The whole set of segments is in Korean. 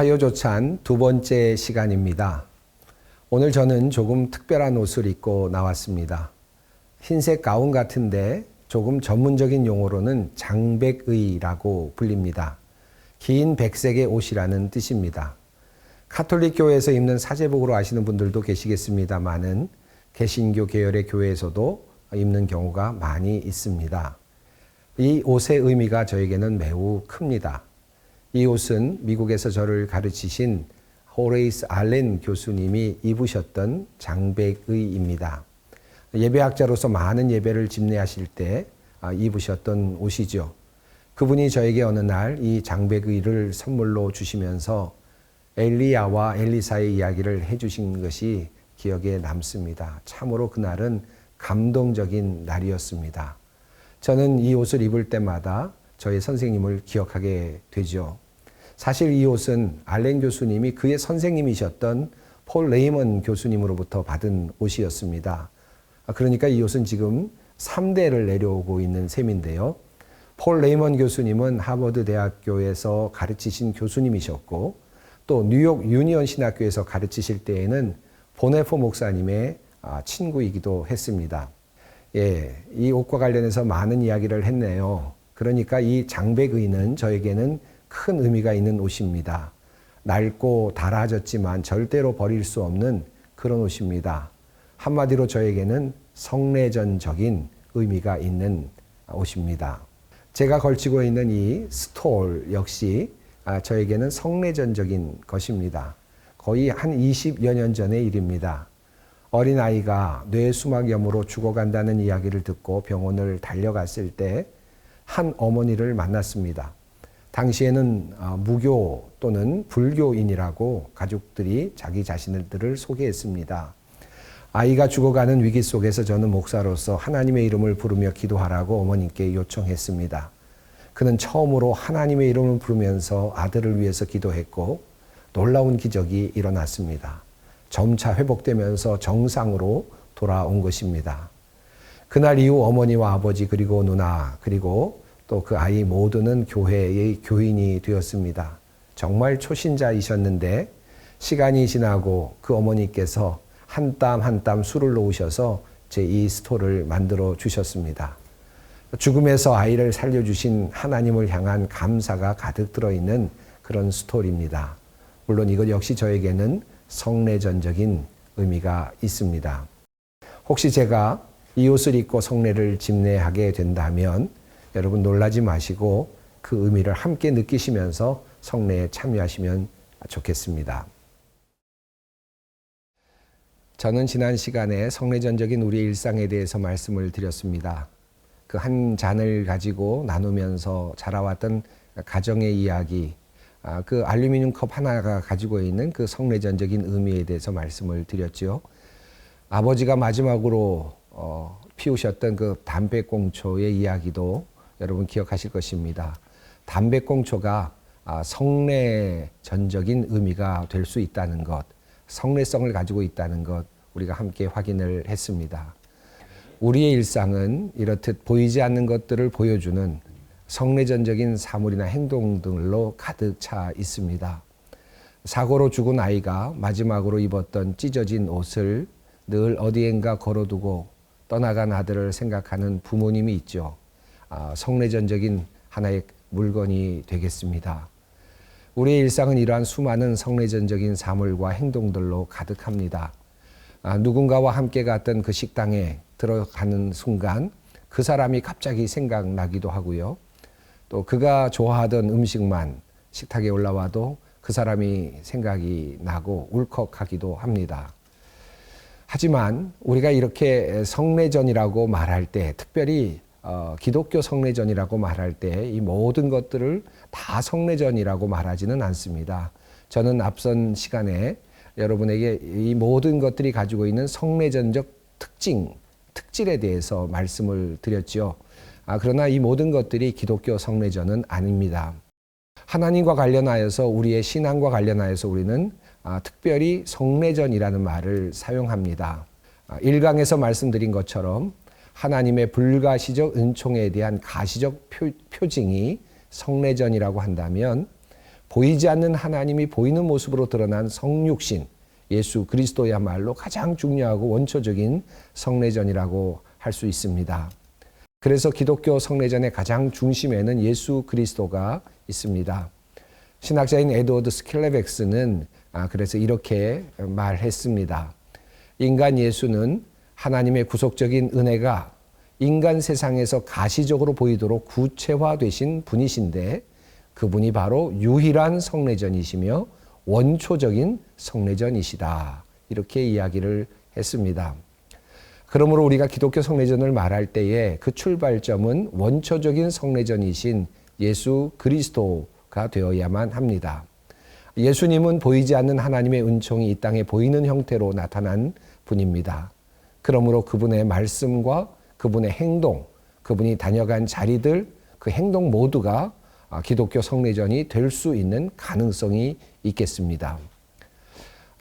화요조찬 두 번째 시간입니다. 오늘 저는 조금 특별한 옷을 입고 나왔습니다. 흰색 가운 같은데 조금 전문적인 용어로는 장백의라고 불립니다. 긴 백색의 옷이라는 뜻입니다. 카톨릭 교회에서 입는 사제복으로 아시는 분들도 계시겠습니다만은 개신교 계열의 교회에서도 입는 경우가 많이 있습니다. 이 옷의 의미가 저에게는 매우 큽니다. 이 옷은 미국에서 저를 가르치신 호레이스 알렌 교수님이 입으셨던 장백의입니다. 예배학자로서 많은 예배를 집례하실 때 아, 입으셨던 옷이죠. 그분이 저에게 어느 날 이 장백의를 선물로 주시면서 엘리야와 엘리사의 이야기를 해주신 것이 기억에 남습니다. 참으로 그날은 감동적인 날이었습니다. 저는 이 옷을 입을 때마다 저의 선생님을 기억하게 되죠. 사실 이 옷은 알렌 교수님이 그의 선생님이셨던 폴 레이먼 교수님으로부터 받은 옷이었습니다. 그러니까 이 옷은 지금 3대를 내려오고 있는 셈인데요. 폴 레이먼 교수님은 하버드 대학교에서 가르치신 교수님이셨고 또 뉴욕 유니언 신학교에서 가르치실 때에는 보네포 목사님의 아, 친구이기도 했습니다. 예, 이 옷과 관련해서 많은 이야기를 했네요. 그러니까 이 장백의는 저에게는 큰 의미가 있는 옷입니다. 낡고 닳아졌지만 절대로 버릴 수 없는 그런 옷입니다. 한마디로 저에게는 성례전적인 의미가 있는 옷입니다. 제가 걸치고 있는 이 스톨 역시 아, 저에게는 성례전적인 것입니다. 거의 한 20여 년 전의 일입니다. 어린아이가 뇌수막염으로 죽어간다는 이야기를 듣고 병원을 달려갔을 때 한 어머니를 만났습니다. 당시에는 어, 무교 또는 불교인이라고 가족들이 자기 자신들을 소개했습니다. 아이가 죽어가는 위기 속에서 저는 목사로서 하나님의 이름을 부르며 기도하라고 어머님께 요청했습니다. 그는 처음으로 하나님의 이름을 부르면서 아들을 위해서 기도했고 놀라운 기적이 일어났습니다. 점차 회복되면서 정상으로 돌아온 것입니다. 그날 이후 어머니와 아버지 그리고 누나 그리고 또 그 아이 모두는 교회의 교인이 되었습니다. 정말 초신자이셨는데 시간이 지나고 그 어머니께서 한 땀 한 땀 술을 놓으셔서 제 이 스토를 만들어 주셨습니다. 죽음에서 아이를 살려주신 하나님을 향한 감사가 가득 들어있는 그런 스토리입니다. 물론 이것 역시 저에게는 성례전적인 의미가 있습니다. 혹시 제가 이 옷을 입고 성례를 집례하게 된다면 여러분 놀라지 마시고 그 의미를 함께 느끼시면서 성례에 참여하시면 좋겠습니다. 저는 지난 시간에 성례전적인 우리의 일상에 대해서 말씀을 드렸습니다. 그 한 잔을 가지고 나누면서 자라왔던 가정의 이야기, 아, 그 알루미늄 컵 하나가 가지고 있는 그 성례전적인 의미에 대해서 말씀을 드렸죠. 아버지가 마지막으로 어, 피우셨던 그 담배꽁초의 이야기도 여러분 기억하실 것입니다. 담배꽁초가 아, 성례전적인 의미가 될 수 있다는 것, 성례성을 가지고 있다는 것 우리가 함께 확인을 했습니다. 우리의 일상은 이렇듯 보이지 않는 것들을 보여주는 성례전적인 사물이나 행동들로 가득 차 있습니다. 사고로 죽은 아이가 마지막으로 입었던 찢어진 옷을 늘 어디엔가 걸어두고 떠나간 아들을 생각하는 부모님이 있죠. 아, 성례전적인 하나의 물건이 되겠습니다. 우리의 일상은 이러한 수많은 성례전적인 사물과 행동들로 가득합니다. 아, 누군가와 함께 갔던 그 식당에 들어가는 순간 그 사람이 갑자기 생각나기도 하고요. 또 그가 좋아하던 음식만 식탁에 올라와도 그 사람이 생각이 나고 울컥하기도 합니다. 하지만 우리가 이렇게 성례전이라고 말할 때, 특별히 어, 기독교 성례전이라고 말할 때 이 모든 것들을 다 성례전이라고 말하지는 않습니다. 저는 앞선 시간에 여러분에게 이 모든 것들이 가지고 있는 성례전적 특징, 특질에 대해서 말씀을 드렸죠. 아, 그러나 이 모든 것들이 기독교 성례전은 아닙니다. 하나님과 관련하여서 우리의 신앙과 관련하여서 우리는 아, 특별히 성례전이라는 말을 사용합니다. 아, 1강에서 말씀드린 것처럼 하나님의 불가시적 은총에 대한 가시적 표, 표징이 성례전이라고 한다면 보이지 않는 하나님이 보이는 모습으로 드러난 성육신 예수 그리스도야말로 가장 중요하고 원초적인 성례전이라고 할 수 있습니다. 그래서 기독교 성례전의 가장 중심에는 예수 그리스도가 있습니다. 신학자인 에드워드 스킬레벡스는 아, 그래서 이렇게 말했습니다. 인간 예수는 하나님의 구속적인 은혜가 인간 세상에서 가시적으로 보이도록 구체화되신 분이신데 그분이 바로 유일한 성례전이시며 원초적인 성례전이시다. 이렇게 이야기를 했습니다. 그러므로 우리가 기독교 성례전을 말할 때에 그 출발점은 원초적인 성례전이신 예수 그리스도가 되어야만 합니다. 예수님은 보이지 않는 하나님의 은총이 이 땅에 보이는 형태로 나타난 분입니다. 그러므로 그분의 말씀과 그분의 행동, 그분이 다녀간 자리들, 그 행동 모두가 기독교 성례전이 될 수 있는 가능성이 있겠습니다.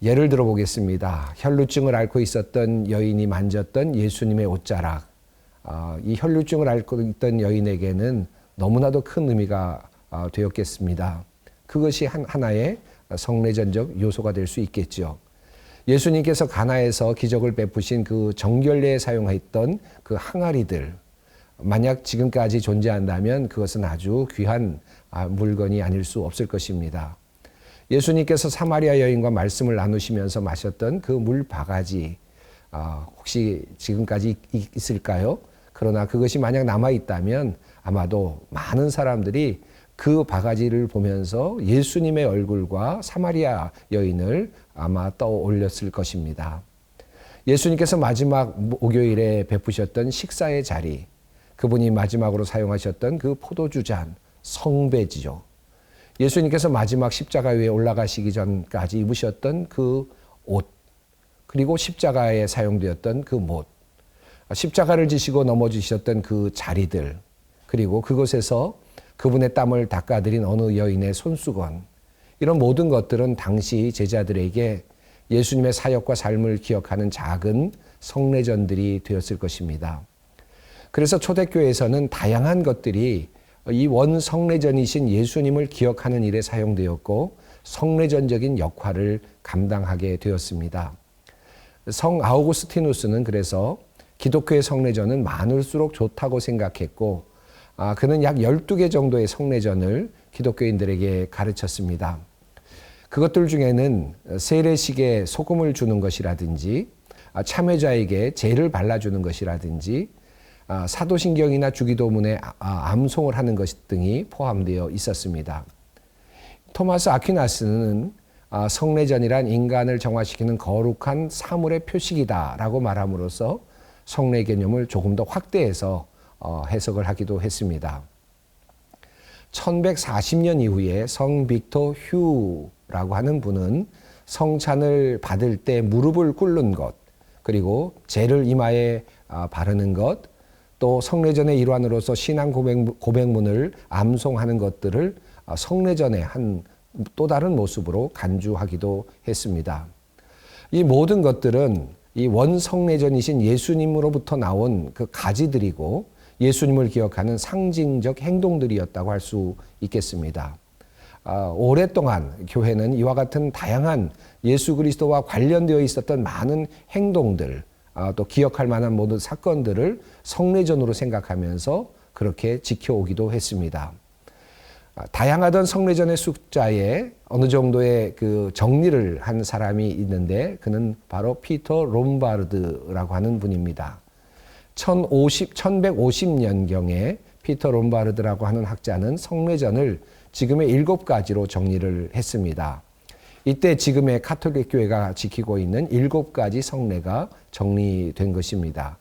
예를 들어 보겠습니다. 혈루증을 앓고 있었던 여인이 만졌던 예수님의 옷자락. 이 혈루증을 앓고 있던 여인에게는 너무나도 큰 의미가 되었겠습니다. 그것이 하나의 성례전적 요소가 될 수 있겠죠. 예수님께서 가나에서 기적을 베푸신 그 정결례에 사용했던 그 항아리들, 만약 지금까지 존재한다면 그것은 아주 귀한 물건이 아닐 수 없을 것입니다. 예수님께서 사마리아 여인과 말씀을 나누시면서 마셨던 그 물 바가지, 혹시 지금까지 있을까요? 그러나 그것이 만약 남아 있다면 아마도 많은 사람들이 그 바가지를 보면서 예수님의 얼굴과 사마리아 여인을 아마 떠올렸을 것입니다. 예수님께서 마지막 목요일에 베푸셨던 식사의 자리, 그분이 마지막으로 사용하셨던 그 포도주 잔, 성배지요. 예수님께서 마지막 십자가 위에 올라가시기 전까지 입으셨던 그 옷, 그리고 십자가에 사용되었던 그 못, 십자가를 지시고 넘어지셨던 그 자리들, 그리고 그곳에서 그분의 땀을 닦아드린 어느 여인의 손수건, 이런 모든 것들은 당시 제자들에게 예수님의 사역과 삶을 기억하는 작은 성례전들이 되었을 것입니다. 그래서 초대교회에서는 다양한 것들이 이 원성례전이신 예수님을 기억하는 일에 사용되었고 성례전적인 역할을 감당하게 되었습니다. 성 아우구스티누스는 그래서 기독교의 성례전은 많을수록 좋다고 생각했고 아, 그는 약 12개 정도의 성례전을 기독교인들에게 가르쳤습니다. 그것들 중에는 세례식에 소금을 주는 것이라든지 아, 참여자에게 죄를 발라주는 것이라든지 아, 사도신경이나 주기도문에 암송을 하는 것 등이 포함되어 있었습니다. 토마스 아퀴나스는 성례전이란 인간을 정화시키는 거룩한 사물의 표식이다라고 말함으로써 성례 개념을 조금 더 확대해서 어, 해석을 하기도 했습니다. 1140년 이후에 성 빅토 휴라고 하는 분은 성찬을 받을 때 무릎을 꿇는 것, 그리고 죄를 이마에 아, 바르는 것, 또 성례전의 일환으로서 신앙 고백 문을 암송하는 것들을 아, 성례전의 한 또 다른 모습으로 간주하기도 했습니다. 이 모든 것들은 이 원성례전이신 예수님으로부터 나온 그 가지들이고 예수님을 기억하는 상징적 행동들이었다고 할 수 있겠습니다. 아, 오랫동안 교회는 이와 같은 다양한 예수 그리스도와 관련되어 있었던 많은 행동들, 아, 또 기억할 만한 모든 사건들을 성례전으로 생각하면서 그렇게 지켜오기도 했습니다. 아, 다양하던 성례전의 숫자에 어느 정도의 그 정리를 한 사람이 있는데 그는 바로 피터 롬바르드라고 하는 분입니다. 1050, 1150년경에 피터 롬바르드라고 하는 학자는 성례전을 지금의 일곱 가지로 정리를 했습니다. 이때 지금의 카톨릭 교회가 지키고 있는 일곱 가지 성례가 정리된 것입니다.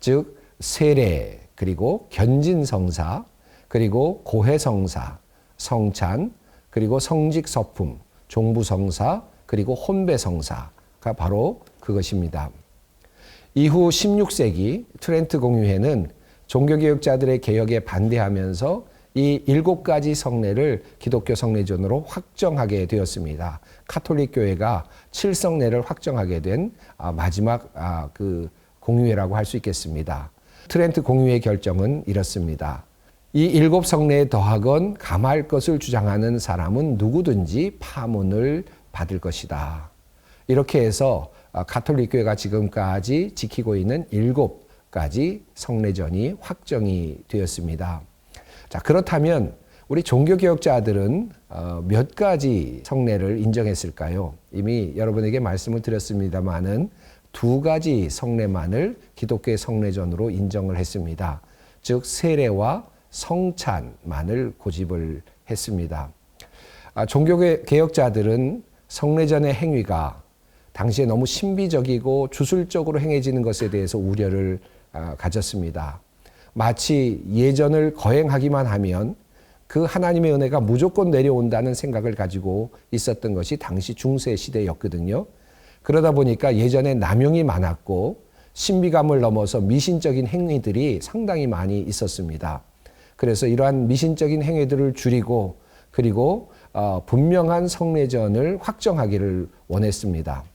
즉 세례 그리고 견진성사 그리고 고해성사 성찬 그리고 성직서품 종부성사 그리고 혼배성사가 바로 그것입니다. 이후 16세기 트렌트 공유회는 종교개혁자들의 개혁에 반대하면서 이 일곱 가지 성례를 기독교 성례전으로 확정하게 되었습니다. 카톨릭 교회가 7성례를 확정하게 된 아, 마지막 아, 그 공유회라고 할 수 있겠습니다. 트렌트 공유회 결정은 이렇습니다. 이 일곱 성례에 더하건 감할 것을 주장하는 사람은 누구든지 파문을 받을 것이다. 이렇게 해서 아, 가톨릭 교회가 지금까지 지키고 있는 일곱 가지 성례전이 확정이 되었습니다. 자, 그렇다면 우리 종교개혁자들은 어, 몇 가지 성례를 인정했을까요? 이미 여러분에게 말씀을 드렸습니다만은 두 가지 성례만을 기독교의 성례전으로 인정을 했습니다. 즉 세례와 성찬만을 고집을 했습니다. 아, 종교 개혁자들은 성례전의 행위가 당시에 너무 신비적이고 주술적으로 행해지는 것에 대해서 우려를 아, 가졌습니다. 마치 예전을 거행하기만 하면 그 하나님의 은혜가 무조건 내려온다는 생각을 가지고 있었던 것이 당시 중세 시대였거든요. 그러다 보니까 예전에 남용이 많았고 신비감을 넘어서 미신적인 행위들이 상당히 많이 있었습니다. 그래서 이러한 미신적인 행위들을 줄이고 그리고 어, 분명한 성례전을 확정하기를 원했습니다.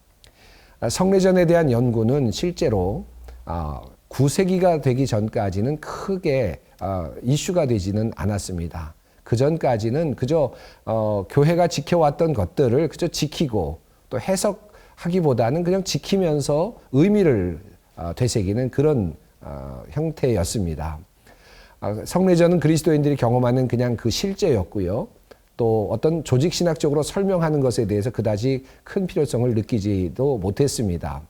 아, 성례전에 대한 연구는 실제로 9세기가 어, 되기 전까지는 크게 어, 이슈가 되지는 않았습니다. 그 전까지는 그저 어, 교회가 지켜왔던 것들을 그저 지키고 또 해석하기보다는 그냥 지키면서 의미를 어, 되새기는 그런 어, 형태였습니다. 어, 성례전은 그리스도인들이 경험하는 그냥 그 실제였고요. 또 어떤 조직 신학적으로 설명하는 것에 대해서 그다지 큰 필요성을 느끼지도 못했습니다.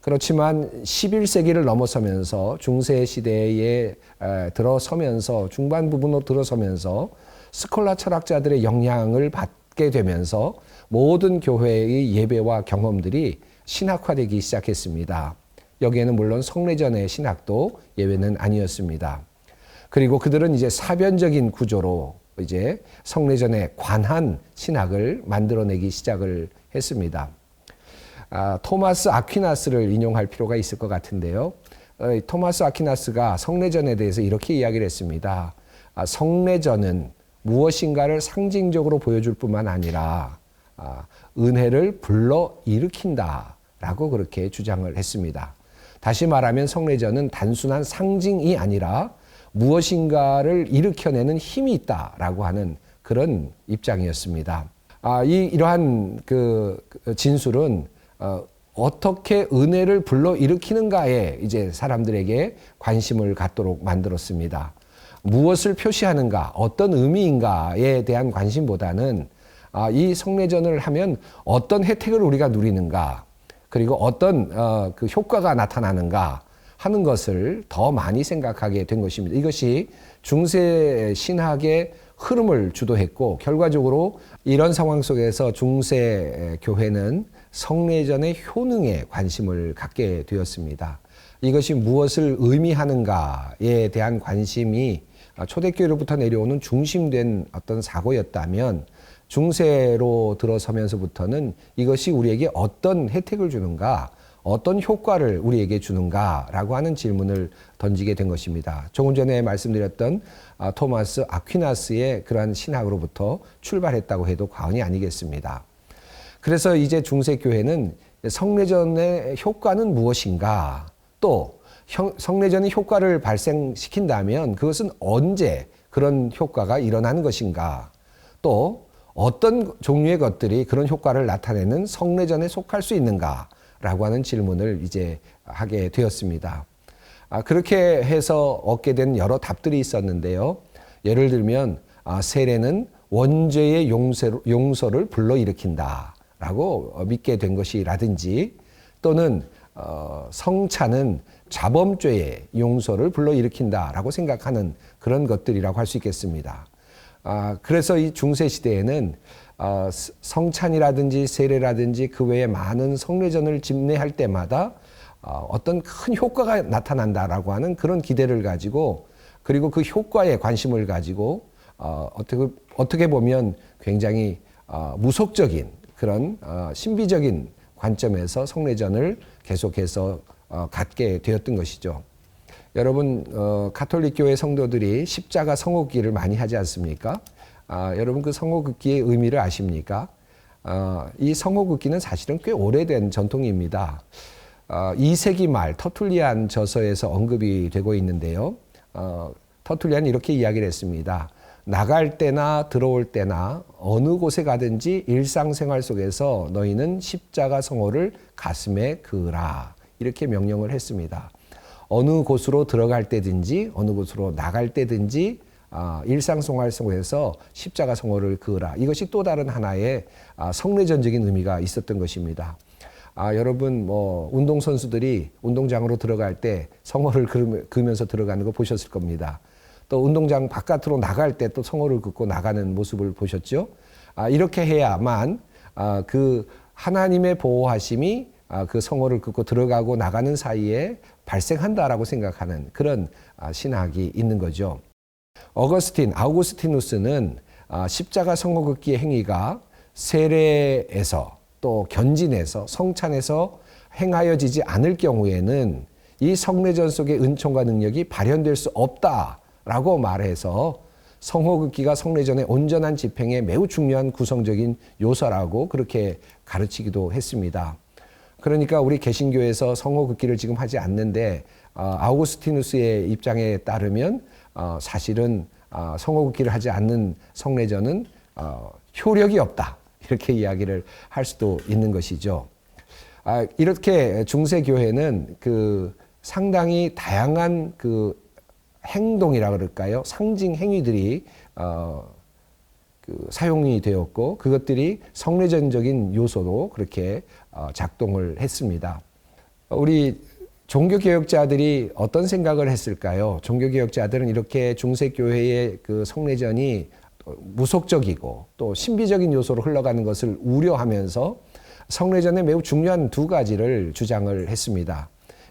그렇지만 11세기를 넘어서면서 중세 시대에 들어서면서 중반 부분으로 들어서면서 스콜라 철학자들의 영향을 받게 되면서 모든 교회의 예배와 경험들이 신학화되기 시작했습니다. 여기에는 물론 성례전의 신학도 예외는 아니었습니다. 그리고 그들은 이제 사변적인 구조로 이제 성례전에 관한 신학을 만들어내기 시작을 했습니다. 아, 토마스 아퀴나스를 인용할 필요가 있을 것 같은데요. 어, 토마스 아퀴나스가 성례전에 대해서 이렇게 이야기를 했습니다. 아, 성례전은 무엇인가를 상징적으로 보여줄 뿐만 아니라 아, 은혜를 불러 일으킨다라고 그렇게 주장을 했습니다. 다시 말하면 성례전은 단순한 상징이 아니라 무엇인가를 일으켜내는 힘이 있다라고 하는 그런 입장이었습니다. 아, 이 이러한 그 진술은 어, 어떻게 은혜를 불러 일으키는가에 이제 사람들에게 관심을 갖도록 만들었습니다. 무엇을 표시하는가, 어떤 의미인가에 대한 관심보다는 아, 이 성례전을 하면 어떤 혜택을 우리가 누리는가, 그리고 어떤 어, 그 효과가 나타나는가 하는 것을 더 많이 생각하게 된 것입니다. 이것이 중세 신학의 흐름을 주도했고 결과적으로 이런 상황 속에서 중세 교회는 성례전의 효능에 관심을 갖게 되었습니다. 이것이 무엇을 의미하는가에 대한 관심이 초대교회로부터 내려오는 중심된 어떤 사고였다면 중세로 들어서면서부터는 이것이 우리에게 어떤 혜택을 주는가, 어떤 효과를 우리에게 주는가라고 하는 질문을 던지게 된 것입니다. 조금 전에 말씀드렸던 아, 토마스 아퀴나스의 그러한 신학으로부터 출발했다고 해도 과언이 아니겠습니다. 그래서 이제 중세 교회는 성례전의 효과는 무엇인가 또 성례전의 효과를 발생시킨다면 그것은 언제 그런 효과가 일어나는 것인가 또 어떤 종류의 것들이 그런 효과를 나타내는 성례전에 속할 수 있는가 라고 하는 질문을 이제 하게 되었습니다. 아, 그렇게 해서 얻게 된 여러 답들이 있었는데요. 예를 들면 아, 세례는 원죄의 용서, 용서를 불러일으킨다. 라고 믿게 된 것이라든지 또는 어, 성찬은 자범죄의 용서를 불러일으킨다 라고 생각하는 그런 것들이라고 할 수 있겠습니다. 아, 그래서 이 중세 시대에는 어, 성찬이라든지 세례라든지 그 외에 많은 성례전을 집례할 때마다 어, 어떤 큰 효과가 나타난다라고 하는 그런 기대를 가지고 그리고 그 효과에 관심을 가지고 어, 어떻게 어떻게 보면 굉장히 어, 무속적인 그런 어, 신비적인 관점에서 성례전을 계속해서 어, 갖게 되었던 것이죠. 여러분 어, 가톨릭 교회 성도들이 십자가 성호기를 많이 하지 않습니까? 아, 여러분 그 성호극기의 의미를 아십니까? 어, 이 성호극기는 사실은 꽤 오래된 전통입니다. 어, 2세기 말 터툴리안 저서에서 언급이 되고 있는데요. 어, 터툴리안은 이렇게 이야기를 했습니다. 나갈 때나 들어올 때나 어느 곳에 가든지 일상생활 속에서 너희는 십자가 성호를 가슴에 그으라. 이렇게 명령을 했습니다. 어느 곳으로 들어갈 때든지 어느 곳으로 나갈 때든지 아, 일상생활 속에서 십자가 성호를 그으라. 이것이 또 다른 하나의 아, 성례전적인 의미가 있었던 것입니다. 아, 여러분 뭐 운동 선수들이 운동장으로 들어갈 때 성호를 그으면서 들어가는 거 보셨을 겁니다. 또 운동장 바깥으로 나갈 때 또 성호를 긋고 나가는 모습을 보셨죠? 아, 이렇게 해야만 아, 그 하나님의 보호하심이 아, 그 성호를 긋고 들어가고 나가는 사이에 발생한다라고 생각하는 그런 아, 신학이 있는 거죠. 어거스틴, 아우구스티누스는 아, 십자가 성호 긋기의 행위가 세례에서 또 견진에서 성찬에서 행하여지지 않을 경우에는 이 성례전 속의 은총과 능력이 발현될 수 없다라고 말해서 성호 긋기가 성례전의 온전한 집행에 매우 중요한 구성적인 요소라고 그렇게 가르치기도 했습니다. 그러니까 우리 개신교에서 성호 긋기를 지금 하지 않는데 어, 아우구스티누스의 입장에 따르면 어, 사실은 어, 성호 긋기를 하지 않는 성례전은 어, 효력이 없다 이렇게 이야기를 할 수도 있는 것이죠. 아, 이렇게 중세 교회는 그 상당히 다양한 그 행동이라 그럴까요? 상징 행위들이 어, 그 사용이 되었고 그것들이 성례전적인 요소로 그렇게 어, 작동을 했습니다. 우리 종교 개혁자들이 어떤 생각을 했을까요? 종교 개혁자들은 이렇게 중세 교회의 그 성례전이 무속적이고 또 신비적인 요소로 흘러가는 것을 우려하면서 성례전에 매우 중요한 두 가지를 주장을 했습니다.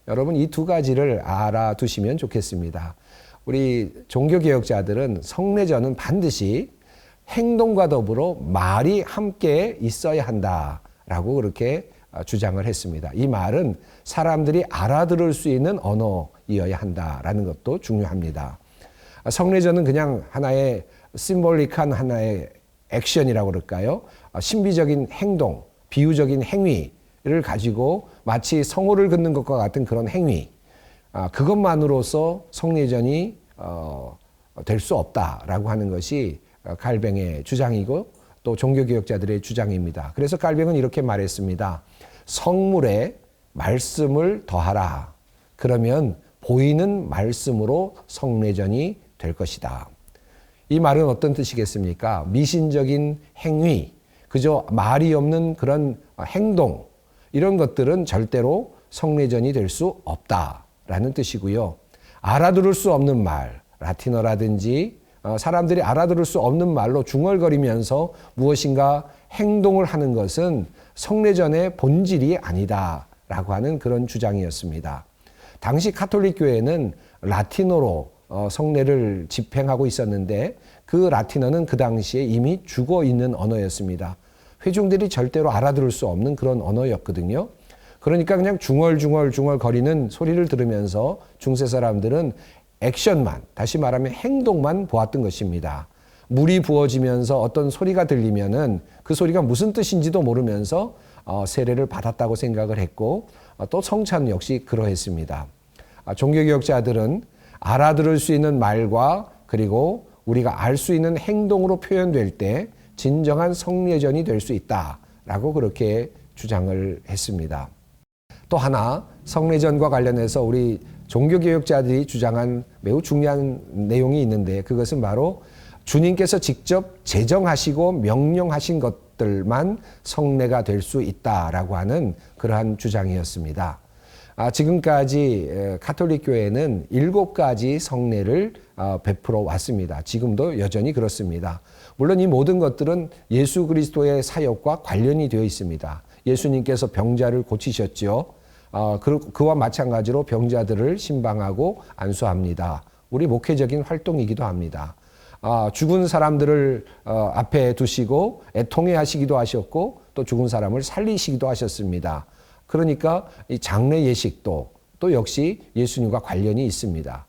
여러분 이 두 가지를 알아두시면 좋겠습니다. 우리 종교 개혁자들은 성례전은 반드시 행동과 더불어 말이 함께 있어야 한다라고 그렇게 어, 주장을 했습니다. 이 말은 사람들이 알아들을 수 있는 언어이어야 한다라는 것도 중요합니다. 아, 성례전은 그냥 하나의 심볼릭한 하나의 액션이라고 그럴까요? 아, 신비적인 행동, 비유적인 행위를 가지고 마치 성호를 긋는 것과 같은 그런 행위, 아, 그것만으로서 성례전이 어, 될수 없다라고 하는 것이 어, 갈뱅의 주장이고 또 종교개혁자들의 주장입니다. 그래서 갈뱅은 이렇게 말했습니다. 성물에 말씀을 더하라. 그러면 보이는 말씀으로 성례전이 될 것이다. 이 말은 어떤 뜻이겠습니까? 미신적인 행위, 그저 말이 없는 그런 행동, 이런 것들은 절대로 성례전이 될 수 없다라는 뜻이고요. 알아들을 수 없는 말, 라틴어라든지 어, 사람들이 알아들을 수 없는 말로 중얼거리면서 무엇인가 행동을 하는 것은 성례전의 본질이 아니다 라고 하는 그런 주장이었습니다. 당시 카톨릭 교회는 라틴어로 어, 성례를 집행하고 있었는데 그 라틴어는 그 당시에 이미 죽어 있는 언어였습니다. 회중들이 절대로 알아들을 수 없는 그런 언어였거든요. 그러니까 그냥 중얼중얼 중얼 거리는 소리를 들으면서 중세 사람들은 액션만, 다시 말하면 행동만 보았던 것입니다. 물이 부어지면서 어떤 소리가 들리면은 그 소리가 무슨 뜻인지도 모르면서 어, 세례를 받았다고 생각을 했고 어, 또 성찬 역시 그러했습니다. 아, 종교개혁자들은 알아들을 수 있는 말과 그리고 우리가 알 수 있는 행동으로 표현될 때 진정한 성례전이 될 수 있다라고 그렇게 주장을 했습니다. 또 하나 성례전과 관련해서 우리 종교개혁자들이 주장한 매우 중요한 내용이 있는데 그것은 바로 주님께서 직접 제정하시고 명령하신 것 들만 성례가 될 수 있다라고 하는 그러한 주장이었습니다. 아, 지금까지 에, 카톨릭 교회는 일곱 가지 성례를 어, 베풀어 왔습니다. 지금도 여전히 그렇습니다. 물론 이 모든 것들은 예수 그리스도의 사역과 관련이 되어 있습니다. 예수님께서 병자를 고치셨지요. 어, 그, 그와 마찬가지로 병자들을 신방하고 안수합니다. 우리 목회적인 활동이기도 합니다. 아, 죽은 사람들을 어, 앞에 두시고 애통해 하시기도 하셨고 또 죽은 사람을 살리시기도 하셨습니다. 그러니까 이 장례 예식도 또 역시 예수님과 관련이 있습니다.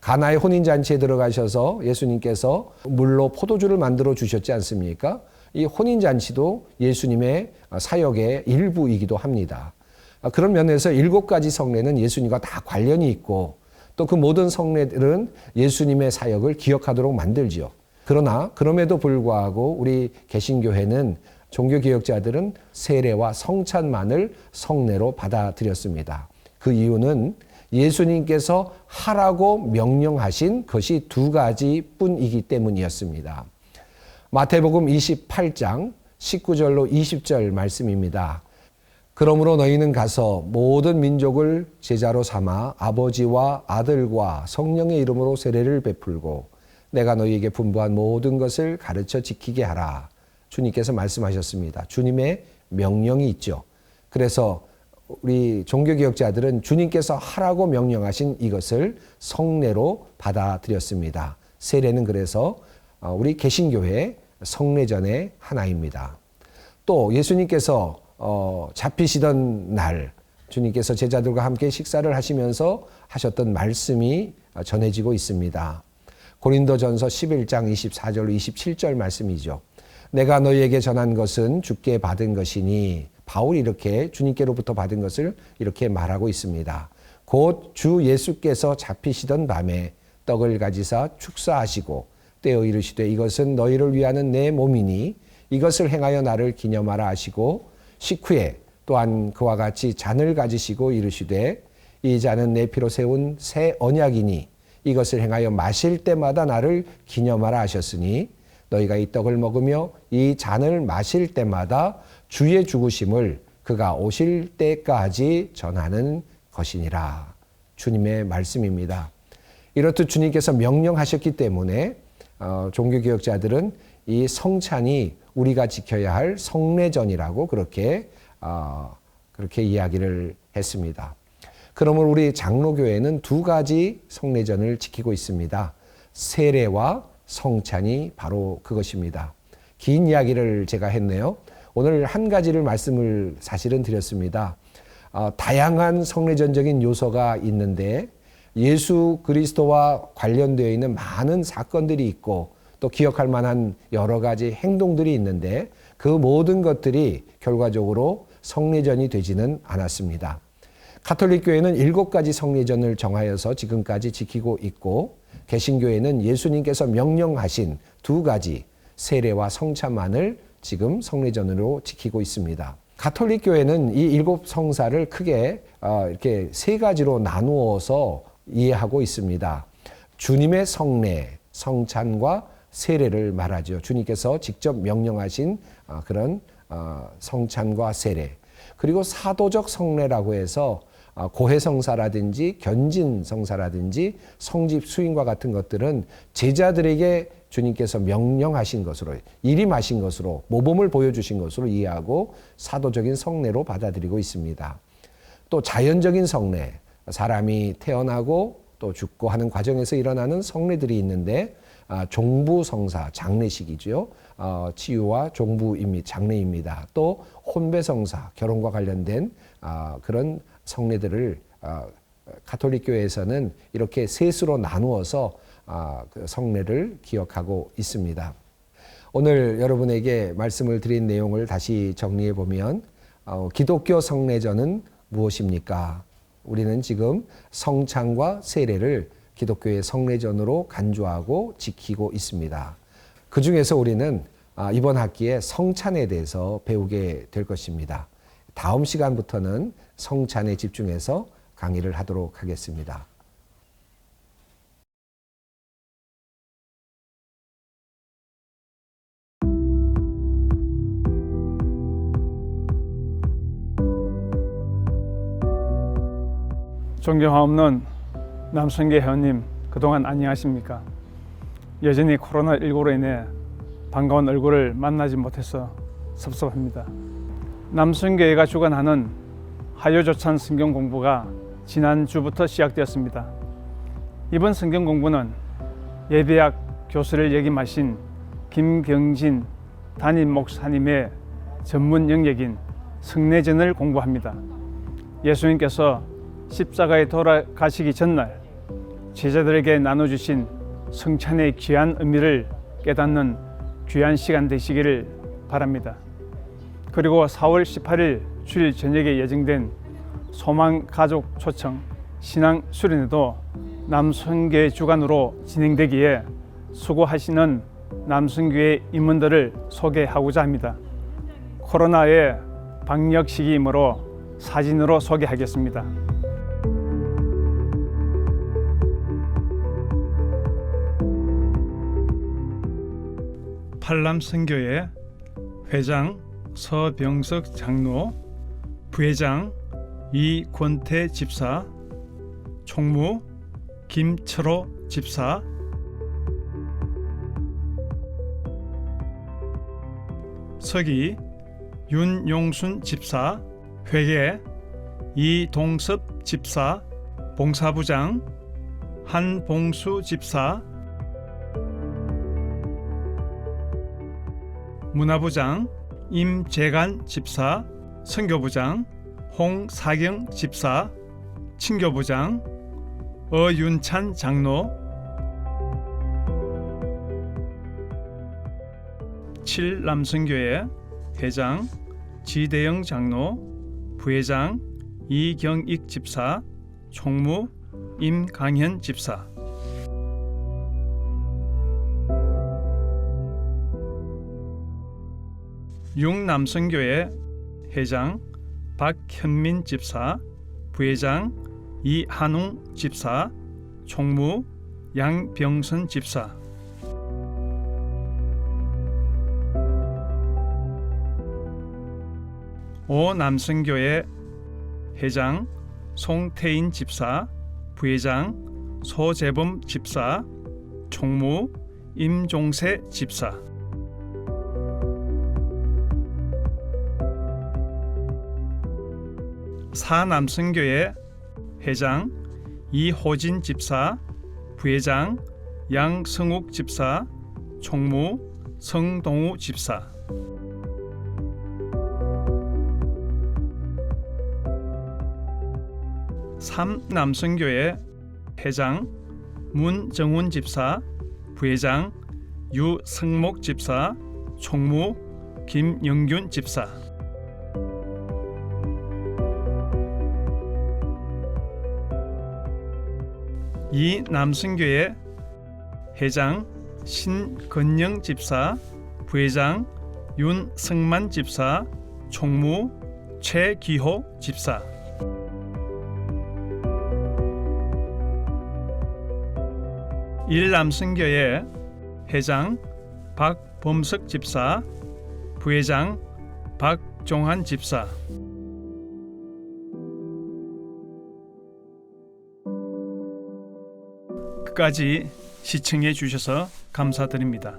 가나의 혼인 잔치에 들어가셔서 예수님께서 물로 포도주를 만들어 주셨지 않습니까? 이 혼인 잔치도 예수님의 사역의 일부이기도 합니다. 그런 면에서 일곱 가지 성례는 예수님과 다 관련이 있고 또 그 모든 성례들은 예수님의 사역을 기억하도록 만들지요. 그러나 그럼에도 불구하고 우리 개신교회는 종교 개혁자들은 세례와 성찬만을 성례로 받아들였습니다. 그 이유는 예수님께서 하라고 명령하신 것이 두 가지 뿐이기 때문이었습니다. 마태복음 28장 19절로 20절 말씀입니다. 그러므로 너희는 가서 모든 민족을 제자로 삼아 아버지와 아들과 성령의 이름으로 세례를 베풀고 내가 너희에게 분부한 모든 것을 가르쳐 지키게 하라. 주님께서 말씀하셨습니다. 주님의 명령이 있죠. 그래서 우리 종교개혁자들은 주님께서 하라고 명령하신 이것을 성례로 받아들였습니다. 세례는 그래서 어, 우리 개신교회 성례전의 하나입니다. 또 예수님께서 어, 잡히시던 날 주님께서 제자들과 함께 식사를 하시면서 하셨던 말씀이 전해지고 있습니다. 고린도전서 11장 24절로 27절 말씀이죠. 내가 너희에게 전한 것은 주께 받은 것이니 바울이 이렇게 주님께로부터 받은 것을 이렇게 말하고 있습니다. 곧 주 예수께서 잡히시던 밤에 떡을 가지사 축사하시고 떼어 이르시되 이것은 너희를 위하는 내 몸이니 이것을 행하여 나를 기념하라 하시고 식후에 또한 그와 같이 잔을 가지시고 이르시되 이 잔은 내 피로 세운 새 언약이니 이것을 행하여 마실 때마다 나를 기념하라 하셨으니 너희가 이 떡을 먹으며 이 잔을 마실 때마다 주의 죽으심을 그가 오실 때까지 전하는 것이니라. 주님의 말씀입니다. 이렇듯 주님께서 명령하셨기 때문에 어, 종교개혁자들은 이 성찬이 우리가 지켜야 할 성례전이라고 그렇게 어, 그렇게 이야기를 했습니다. 그러면 우리 장로교회는 두 가지 성례전을 지키고 있습니다. 세례와 성찬이 바로 그것입니다. 긴 이야기를 제가 했네요. 오늘 한 가지를 말씀을 사실은 드렸습니다. 어, 다양한 성례전적인 요소가 있는데 예수 그리스도와 관련되어 있는 많은 사건들이 있고 또 기억할 만한 여러 가지 행동들이 있는데 그 모든 것들이 결과적으로 성례전이 되지는 않았습니다. 카톨릭 교회는 일곱 가지 성례전을 정하여서 지금까지 지키고 있고 개신교회는 예수님께서 명령하신 두 가지 세례와 성찬만을 지금 성례전으로 지키고 있습니다. 가톨릭 교회는 이 일곱 성사를 크게 어, 이렇게 세 가지로 나누어서 이해하고 있습니다. 주님의 성례, 성찬과 세례를 말하죠. 주님께서 직접 명령하신 어, 그런 어, 성찬과 세례. 그리고 사도적 성례라고 해서 아, 고해성사라든지 견진성사라든지 성집 수인과 같은 것들은 제자들에게 주님께서 명령하신 것으로 일임하신 것으로 모범을 보여주신 것으로 이해하고 사도적인 성례로 받아들이고 있습니다. 또 자연적인 성례 사람이 태어나고 또 죽고 하는 과정에서 일어나는 성례들이 있는데 아, 종부 성사 장례식이죠. 어, 치유와 종부입니다. 장례입니다. 또 혼배 성사 결혼과 관련된 아, 그런 성례들을 아, 가톨릭 교회에서는 이렇게 셋으로 나누어서 아, 그 성례를 기억하고 있습니다. 오늘 여러분에게 말씀을 드린 내용을 다시 정리해 보면 어, 기독교 성례전은 무엇입니까? 우리는 지금 성찬과 세례를 기독교의 성례전으로 간주하고 지키고 있습니다. 그 중에서 우리는 아, 이번 학기에 성찬에 대해서 배우게 될 것입니다. 다음 시간부터는 성찬에 집중해서 강의를 하도록 하겠습니다. 존경하옵는 남성계 회원님 그동안 안녕하십니까? 여전히 코로나19로 인해 반가운 얼굴을 만나지 못해서 섭섭합니다. 남성교회가 주관하는 하요조찬 성경 공부가 지난주부터 시작되었습니다. 이번 성경 공부는 예대학 교수를 역임하신 김경진 담임 목사님의 전문 영역인 성례전을 공부합니다. 예수님께서 십자가에 돌아가시기 전날 제자들에게 나눠주신 성찬의 귀한 의미를 깨닫는 귀한 시간 되시기를 바랍니다. 그리고 4월 18일 주일 저녁에 예정된 소망 가족 초청 신앙 수련회도 남성교회 주관으로 진행되기에 수고하시는 남성교회 임원들을 소개하고자 합니다. 코로나의 방역 시기이므로 사진으로 소개하겠습니다. 팔남선교회 회장 서병석 장로, 부회장 이권태 집사, 총무 김철호 집사, 서기 윤용순 집사, 회계 이동섭 집사, 봉사부장 한봉수 집사, 문화부장 임재간 집사, 선교부장 홍사경 집사, 친교부장 어윤찬 장로, 칠남성교회 회장 지대영 장로, 부회장 이경익 집사, 총무 임강현 집사. 육남성교회 회장 박현민 집사, 부회장 이한웅 집사, 총무 양병선 집사. 오남성교회 회장 송태인 집사, 부회장 소재범 집사, 총무 임종세 집사. 사남성교회 회장 이호진 집사, 부회장 양성욱 집사, 총무 성동우 집사. 삼남성교회 회장 문정훈 집사, 부회장 유승목 집사, 총무 김영균 집사. 이 남성교회 회장 신건영 집사, 부회장 윤승만 집사, 총무 최기호 집사. 일남성교회 회장 박범석 집사, 부회장 박종환 집사. 끝까지 시청해 주셔서 감사드립니다.